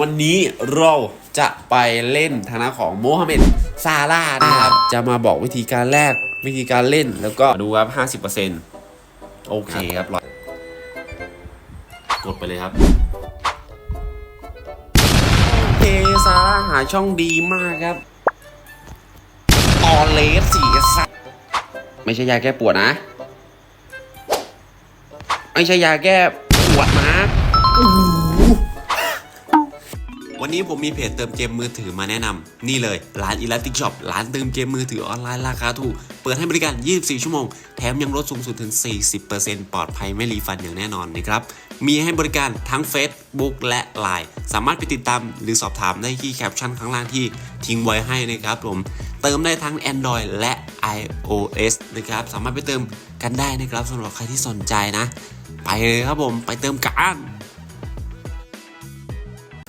วันนี้เราจะไปเล่นทางด้าของโมฮัมเหม็ดซาร่านะครับ จะมาบอกวิธีการแรกวิธีการเล่นแล้วก็ดูครับ 50%โอเคครับร้อยกดไปเลยครับ โอเค ซาร่าหาช่องดีมากครับออเลสสีสัไม่ใช่ยาแก้ปวดนะ ไม่ใช่ยาแก้ปวดนะ วันนี้ผมมีเพจเติมเกมมือถือมาแนะนำนี่เลยร้าน Elastic Shop ร้านเติมเกมมือถือออนไลน์ราคาถูก เปิดให้บริการ 24 ชั่วโมง แถมยังลดสูงสุดถึง 40%ปลอดภัยไม่รีฟันอย่างแน่นอนนะครับมีให้บริการทั้ง Facebook และ Line สามารถไปติดตามหรือสอบถามได้ที่แคปชั่นข้างล่างที่ทิ้งไว้ให้นะครับผมเติมได้ทั้ง Android และ iOS นะครับสามารถไปเติมกันได้นะครับสำหรับใครที่สนใจนะ ไปเลยครับผมไปเติมกัน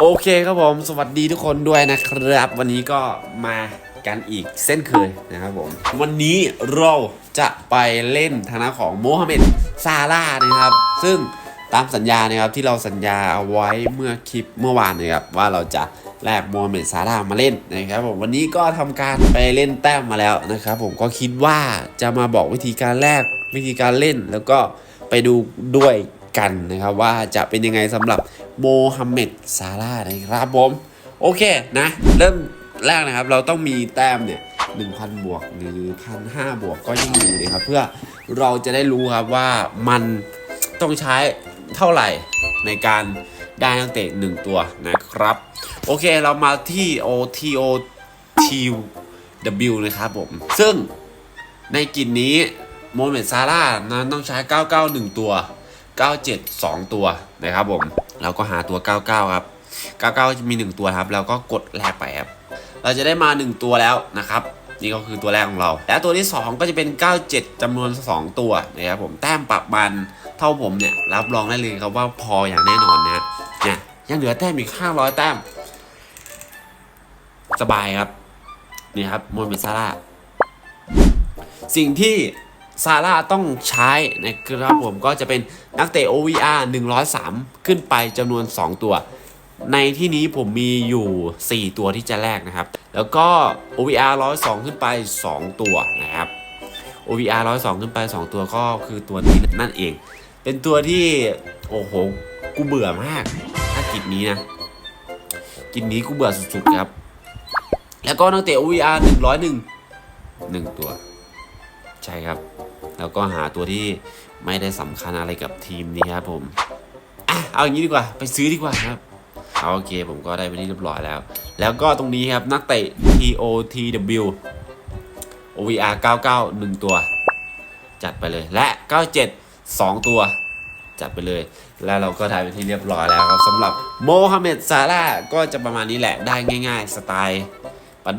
โอเคครับผมสวัสดีทุกคนด้วยนะครับ วันนี้ก็มากันอีกเส้นเคยนะครับผม วันนี้เราจะไปเล่นทางด้านของโมฮัมเหม็ดซาร่านะครับ ซึ่งตามสัญญานะครับที่เราสัญญาเอาไว้เมื่อคลิปเมื่อวานนะครับว่าเราจะแลกโมฮัมเหม็ดซาร่ามาเล่นนะครับผมวันนี้ก็ทำการไปเล่นแต้มมาแล้วนะครับผมก็คิดว่าจะมาบอกวิธีการแลกวิธีการเล่นแล้วก็ไปดูด้วย กันนะครับ ว่าจะเป็นยังไงสำหรับโมฮัมเหม็ดซาร่านะครับผม โอเคนะ เริ่มแรกนะครับ เราต้องมีแต้มเนี่ย1,000 บวกหรือ1,500 บวกก็ยิ่งดีนะครับ เพื่อเราจะได้รู้ครับว่ามันต้องใช้เท่าไหร่ในการได้นักเตะหนึ่งตัวนะครับ โอเคเรามาที่ OTO TW นะครับผม ซึ่งในกิจนี้โมฮัมเหม็ดซาร่านั้นต้องใช้ 991 ตัว 97 2 ตัวนะครับผมเราก็หาตัว 99 ครับ 99 จะมี 1 ตัวครับแล้วก็กดแลกไปครับ เราจะได้มา 1 ตัวแล้วนะครับ นี่ก็คือตัวแรกของเรา และตัวที่ 2 ก็จะเป็น 97จำนวน 2 ตัวนะครับผมแต้มปรับมันเท่าผมเนี่ย รับรองได้เลยครับว่าพออย่างแน่นอนนะเนี่ยยังเหลือแต้มอีก 500 แต้ม สบายครับ นี่ครับโมเมซาร่าสิ่งที่ ซาร่าต้องใช้นะครับผมก็จะเป็นนักเตะ OVR 103 ขึ้นไปจำนวน 2 ตัว ในที่นี้ผมมีอยู่ 4 ตัวที่จะแลกนะครับ แล้วก็ OVR 102 ขึ้นไป 2 ตัวนะครับ OVR 102 ขึ้นไป 2 ตัวก็คือตัวนี้นั่นเอง เป็นตัวที่ โอ้โห กูเบื่อมาก ถ้ากิจนี้นะ กิจนี้กูเบื่อสุดๆครับ แล้วก็นักเตะ OVR 101 1 ตัว ใช่ครับ แล้วก็หาตัวที่ไม่ได้สำคัญอะไรกับทีมนี้ครับผมอะเอาอย่างนี้ดีกว่า ไปซื้อดีกว่าครับเอาโอเคผมก็ได้ไปที่เรียบร้อยแล้ว แล้วก็ตรงนี้ครับนักเตะ TOTW OVR 99 1 ตัว จัดไปเลยและ 97 2 ตัว จัดไปเลย แล้วเราก็ได้ไปที่เรียบร้อยแล้วครับสำหรับโมฮัมเหม็ดซาร่าก็จะประมาณนี้แหละได้ง่าย ๆ สไตล์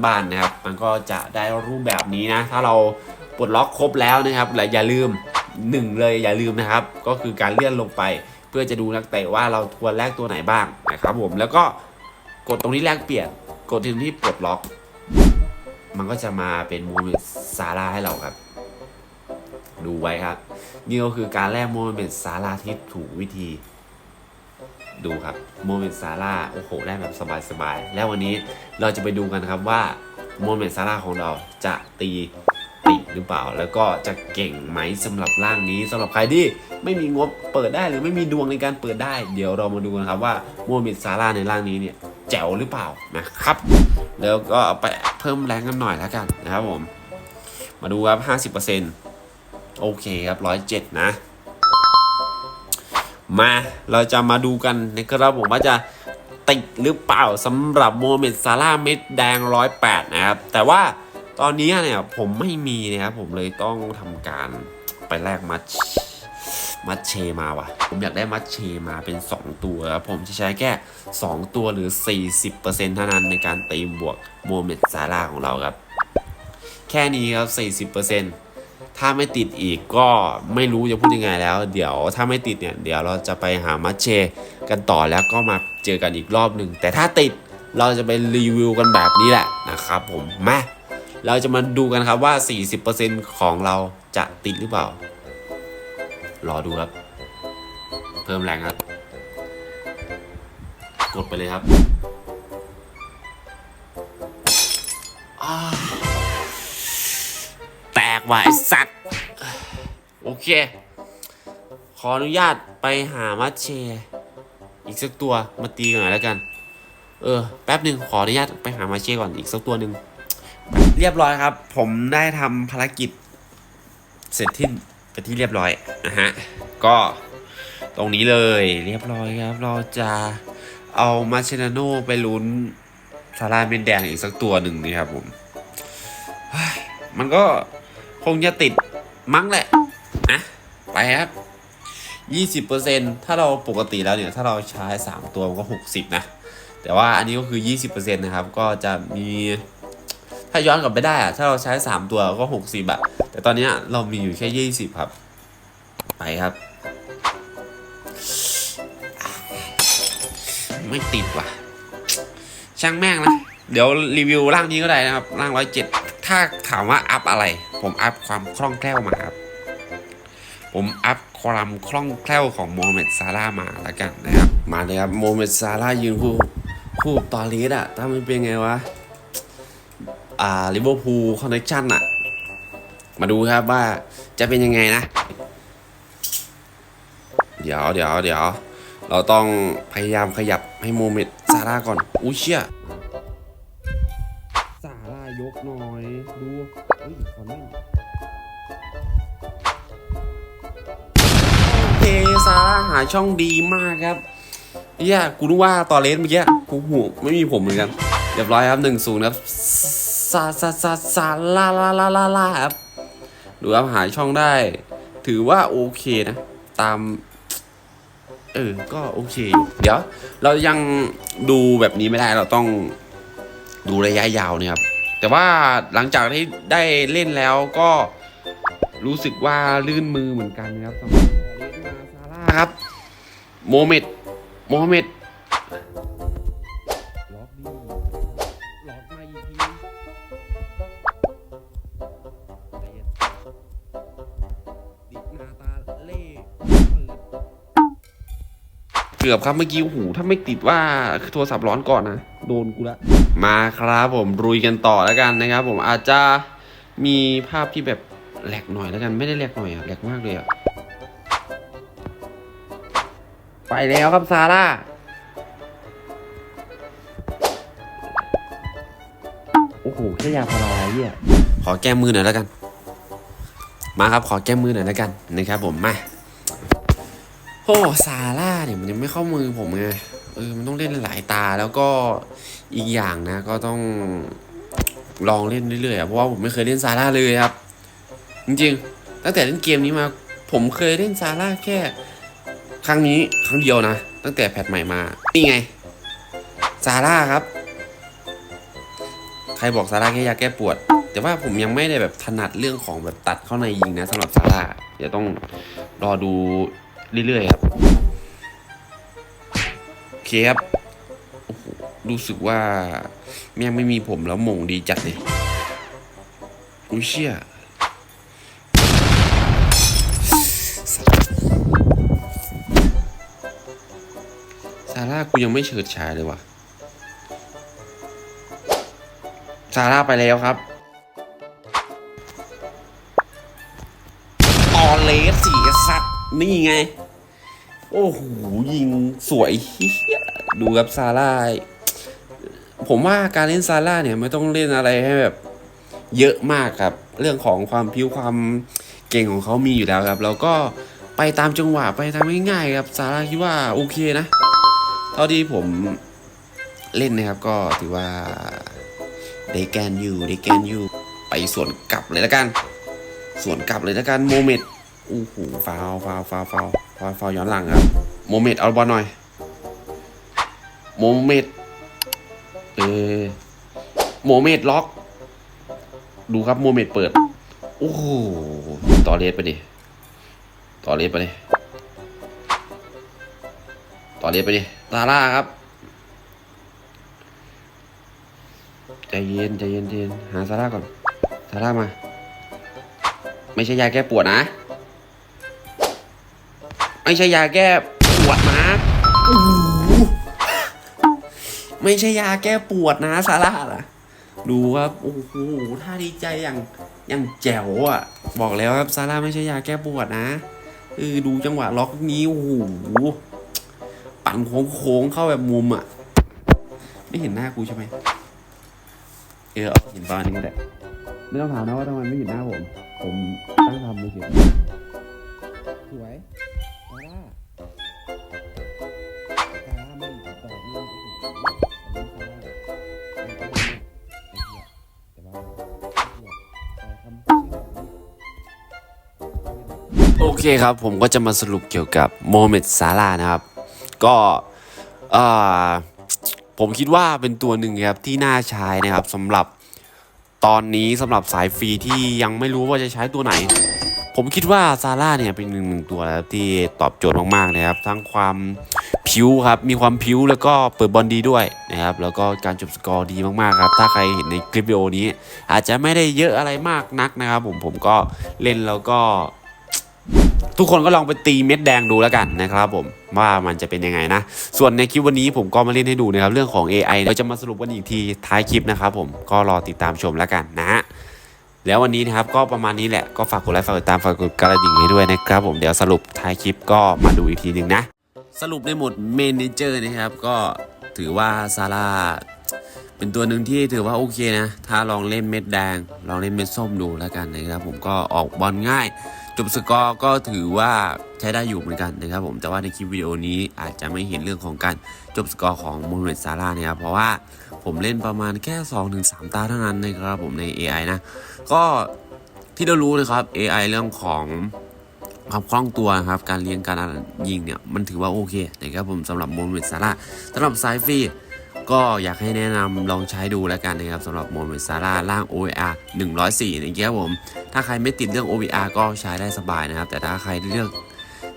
บ้านๆนะครับ มันก็จะได้รูปแบบนี้นะ ถ้าเรา ปลดล็อกครบแล้วนะครับและอย่าลืมหนึ่งเลยอย่าลืมนะครับ ก็คือการเลื่อนลงไป เพื่อจะดูนักเตะว่าเราควรแลกตัวไหนบ้างนะครับผมแล้วก็กดตรงที่แลกเปลี่ยน กดตรงที่ปลดล็อก มันก็จะมาเป็นโมเมนต์ซาร่าให้เราครับ ดูไว้ครับนี่ก็คือการแลกโมเมนต์ซาร่าที่ถูกวิธี ดูครับโมเมนต์ซาร่าโอ้โหแลกแบบสบายๆแล้ววันนี้เราจะไปดูกันครับว่าโมเมนต์ซาร่าของเราจะตี ติหรือเปล่า แล้วก็จะเก่งไหมสำหรับร่างนี้สำหรับใครที่ไม่มีงบเปิดได้หรือไม่มีดวงในการเปิดได้ เดี๋ยวเรามาดูกันครับว่าโมเมนต์ซาร่าในร่างนี้เนี่ยแจ๋วหรือเปล่านะครับ แล้วก็ไปเพิ่มแรงกันหน่อยแล้วกันนะครับผม มาดูครับ 50%โอเคครับ 107 นะ มาเราจะมาดูกันนะครับผมว่าจะติดหรือเปล่าสำหรับโมเมนต์ซาร่าเม็ดแดง 108 นะครับ แต่ว่า ตอนนี้เนี่ยผมไม่มีนะครับผมเลยต้องทำการไปแลกมัดมัดเชมาว่ะ ผมอยากได้มัดเชมาเป็น 2 ตัวครับผมจะใช้แค่ 2 ตัวหรือ 40%เท่านั้นในการตีบวกโมเมนต์ซาร่าของเราครับ แค่นี้ครับ 40%ถ้าไม่ติดอีกก็ไม่รู้จะพูดยังไงแล้ว เดี๋ยวถ้าไม่ติดเนี่ย เดี๋ยวเราจะไปหามัชเชกันต่อแล้วก็มาเจอกันอีกรอบหนึ่งแต่ถ้าติดเราจะไปรีวิวกันแบบนี้แหละนะครับผมมา เราจะมาดูกันครับว่า 40%ของเราจะติดหรือเปล่า รอดูครับ เพิ่มแรงครับ กดไปเลยครับแตกว่ะไอสัตว์ โอเค ขออนุญาตไปหามัดเช อีกสักตัวมาตีกันหน่อยแล้วกัน เออ แป๊บหนึ่งขออนุญาตไปหามาเชก่อนอีกสักตัวหนึ่ง เรียบร้อยครับ ผมได้ทำภารกิจ เสร็จที่เป็นที่เรียบร้อยนะฮะก็ตรงนี้เลยเรียบร้อยครับ เราจะเอามาเชนาโนไปลุ้นซาร่าเมนแดงอีกสักตัวหนึ่งนี่ครับผม มันก็คงจะติดมั้งแหละนะไปครับยี่สิบเปอร์เซ็นถ้าเราปกติแล้วเนี่ย ถ้าเราใช้สามตัวมันก็หกสิบนะ แต่ว่าอันนี้ก็คือยี่สิบเปอร์เซ็นนะครับ ก็จะมี ถ้าย้อนกลับไปได้อะถ้าเราใช้สามตัวก็หกสิบอะแต่ตอนนี้เรามีอยู่แค่ยี่สิบครับ ไปครับ ไม่ติดว่ะ ช่างแม่งนะ เดี๋ยวรีวิวร่างนี้ก็ได้นะครับ ร่างร้อยเจ็ดถ้าถามว่าอัพอะไร ผมอัพความคล่องแคล่วมาครับ ผมอัพความคล่องแคล่วของโมฮัมเมดซาร่ามาแล้วกันนะครับ มาเลยครับโมฮัมเมดซาร่ายืนคู่คู่ตอรีสอะถ้ามันเป็นไงวะ อ่าลิเวอร์พูลคอนเนคชั่นอะมาดูครับว่าจะเป็นยังไงนะ เดี๋ยวเดี๋ยวเดี๋ยวเราต้องพยายามขยับให้โมเมดซาร่าก่อน อุ้ยเชี่ยซาร่ายกหน่อย ดูเฮ้ยขอเล่นโอเคซาร่าหาช่องดีมากครับเฮียกูรู้ว่าตอเลสเมื่อกี้กูหูไม่มีผมเหมือนกัน เรียบร้อยครับหนึ่งศูนย์ครับซาซาซาซาลาลาลาลาลาครับดูครับหาช่องได้ ถือว่าโอเคนะ ตาม เออ ก็โอเค เดี๋ยว เรายังดูแบบนี้ไม่ได้เราต้องดูระยะยาวเนะครับ แต่ว่าหลังจากที่ได้เล่นแล้วก็รู้สึกว่าลื่นมือเหมือนกันครับสำหรับซาร่าครับ โมเมดโมเมด ล็อกมาอีกทีใจเย็นดิหน้าตาเล่เกือบครับเมื่อกี้โอ้โหถ้าไม่ติดว่าโทรศัพท์ร้อนก่อนนะโดนกูละมาครับผมรุยกันต่อแล้วกันนะครับ ผมอาจจะมีภาพที่แบบแหลกหน่อยแล้วกันไม่ได้แหลกหน่อยอะแหลกมากเลยอะไปแล้วครับซาร่า หแค่ยาพาราเหี้ยขอแก้มือหน่อยแล้วกัน มาครับขอแก้มือหน่อยแล้วกันนะครับผมมาโอ้ซาร่าเนี่ยมันยังไม่เข้ามือผมไงเออมันต้องเล่นหลายตาแล้วก็อีกอย่างนะ ก็ต้องลองเล่นเรื่อยๆอะเพราะว่าผมไม่เคยเล่นซาร่าเลยครับ จริงๆ ตั้งแต่เล่นเกมนี้มา ผมเคยเล่นซาร่าแค่ ครั้งนี้ครั้งเดียวนะ ตั้งแต่แพทใหม่มา นี่ไงซาร่าครับ ใครบอกซาร่าแค่ยาแก้ปวด แต่ว่าผมยังไม่ได้แบบถนัดเรื่องของแบบตัดเข้าในยิงนะสำหรับซาร่าเดี๋ยวต้องรอดูเรื่อยๆครับโอเคครับโอ้โหรู้สึกว่าแม่งไม่มีผมแล้วมงดีจัดเลยอุ้ยเชี่ยซาร่ากูยังไม่เฉิดฉายเลยว่ะ ซาร่าไปแล้วครับออเลสสีสัตว์นี่ไง โอ้โห ยิงสวยเฮียดูครับซาร่า ผมว่าการเล่นซาร่าเนี่ยไม่ต้องเล่นอะไรให้แบบ เยอะมากครับ เรื่องของความพิ้วความเก่งของเขามีอยู่แล้วครับ แล้วก็ไปตามจังหวะไปตามง่ายๆครับซาร่าคิดว่าโอเคนะ เท่าที่ผมเล่นนะครับก็ถือว่า ได้แกนอยู่ได้แกนอยู่ไปสวนกลับเลยล้วกัน สวนกลับเลยล้วกันโมเมดโอ้โหฟาวฟาวฟาวฟาวฟาวฟาวย้อนหลังครับโมเมดเอาบอลหน่อยโมเมดเออโมเมดล็อก ดูครับโมเมดเปิด โอ้โหต่อเลสไปดิต่อเลสไปดิต่อเลสไปดิซาร่าครับ ใจเย็นใจเย็นใจเย็นหาซาร่าก่อนซาร่ามา ไม่ใช่ยาแก้ปวดนะ ไม่ใช่ยาแก้ปวดนะไม่ใช่ยาแก้ปวดนะซาร่าล่ะ ดูครับโอ้โหท่าดีใจอย่างอย่างแจ๋วอะ บอกแล้วครับซาร่าไม่ใช่ยาแก้ปวดนะเออดูจังหวะล็อกนี้โอ้โหปั่นโค้งๆเข้าแบบมุมอะ ไม่เห็นหน้ากูใช่ไหม เออเอาเห็นตอนนี้ก็ได้ไม่ต้องถามนะว่าทำไมไม่เห็นหน้าผม ผมตั้งทำมือถือสวยซาร่าซาร่าไม่ต่อเนื่องที่สุดอันนี้ซาร่าไม่ต้องเนื่องไอ้เหี้ยแต่ว่าไอ้เหี้ยแต่คำชื่อแบบนี้โอเคครับ ผมก็จะมาสรุปเกี่ยวกับโมฮัมเหม็ดซาร่านะครับ ก็เอ่อ ผมคิดว่าเป็นตัวหนึ่งครับที่น่าใช้นะครับสำหรับตอนนี้สำหรับสายฟรีที่ยังไม่รู้ว่าจะใช้ตัวไหน ผมคิดว่าซาร่าเนี่ยเป็นหนึ่งหนึ่งตัวนะครับที่ตอบโจทย์มากๆนะครับทั้งความผิวครับมีความผิวแล้วก็เปิดบอลดีด้วยนะครับแล้วก็การจบสกอร์ดีมากๆครับถ้าใครเห็นในคลิปวิดีโอนี้ อาจจะไม่ได้เยอะอะไรมากนักนะครับ ผมผมก็เล่นแล้วก็ ทุกคนก็ลองไปตีเม็ดแดงดูแล้วกันนะครับผม ว่ามันจะเป็นยังไงนะ ส่วนในคลิปวันนี้ผมก็มาเล่นให้ดูนะครับเรื่องของ AI เราจะมาสรุปกันอีกทีท้ายคลิปนะครับผมก็รอติดตามชมแล้วกันนะฮะแล้ววันนี้นะครับก็ประมาณนี้แหละก็ฝากกดไลค์ฝากดติดตามฝากกดกระดิ่งให้ด้วยนะครับผมเดี๋ยวสรุปท้ายคลิปก็มาดูอีกทีหนึ่งนะ สรุปในหมวดเมนเจอร์นะครับก็ถือว่าซาร่าเป็นตัวหนึ่งที่ถือว่าโอเคนะ ถ้าลองเล่นเม็ดแดง ลองเล่นเม็ดส้มดูแล้วกันนะครับผมก็ออกบอลง่าย จบสกอร์ก็ถือว่าใช้ได้อยู่เหมือนกันนะครับผมแต่ว่าในคลิปวิดีโอนี้อาจจะไม่เห็นเรื่องของการจบสกอร์ของมูฮัมเหม็ดซาร่านะครับเพราะว่าผมเล่นประมาณแค่ 2-3 ตาเท่านั้นนะครับผมใน AI นะ ก็ที่เรารู้นะครับ AI เรื่องของความคล่องตัวนะครับการเลี้ยงการยิงเนี่ยมันถือว่าโอเคนะครับผมสำหรับมูฮัมเหม็ดซาร่าสำหรับไซฟรี ก็อยากให้แนะนำลองใช้ดูแล้วกันนะครับสำหรับมูฮัมเม็ดซาร่าล่าง OAR 104นะครับผม ถ้าใครไม่ติดเรื่อง OVR ก็ใช้ได้สบายนะครับ แต่ถ้าใครเลือก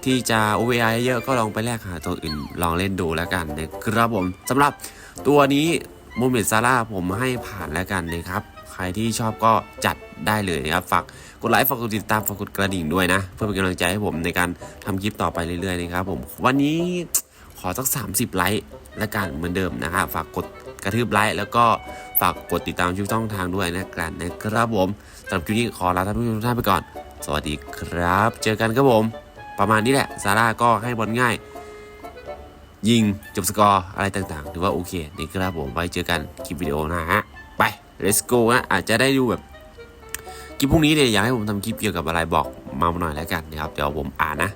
ที่จะ OVR เยอะก็ลองไปแลกหาตัวอื่นลองเล่นดูแล้วกันนะครับผมสำหรับตัวนี้โมเมดซาร่าผมให้ผ่านแล้วกันนะครับใครที่ชอบก็จัดได้เลยนะครับฝากกดไลค์ฝากกดติดตามฝากกดกระดิ่งด้วยนะ เพื่อเป็นกำลังใจให้ผมในการทำคลิปต่อไปเรื่อยๆนะครับผมวันนี้ขอสัก 30 ไลค์ และกันเหมือนเดิมนะครับฝากกดกระทืบไลค์แล้วก็ฝากกดติดตามช่องทางด้วยนะครับนะครับผมสำหรับคลิปนี้ขอลาท่านผู้ชมทุกท่านไปก่อน สวัสดีครับ เจอกันครับผม ประมาณนี้แหละซาร่าก็ให้บอลง่าย ยิงจบสกอร์อะไรต่างๆถือว่าโอเคนี่ครับผมไว้เจอกันคลิปวิดีโอหนะฮะไป let's go นะอาจจะได้ดูแบบคลิปพรุ่งนี้เนี่ยอยากให้ผมทำคลิปเกี่ยวกับอะไรบอกมาหน่อยแล้วกันนะครับเดี๋ยวผมอ่านนะ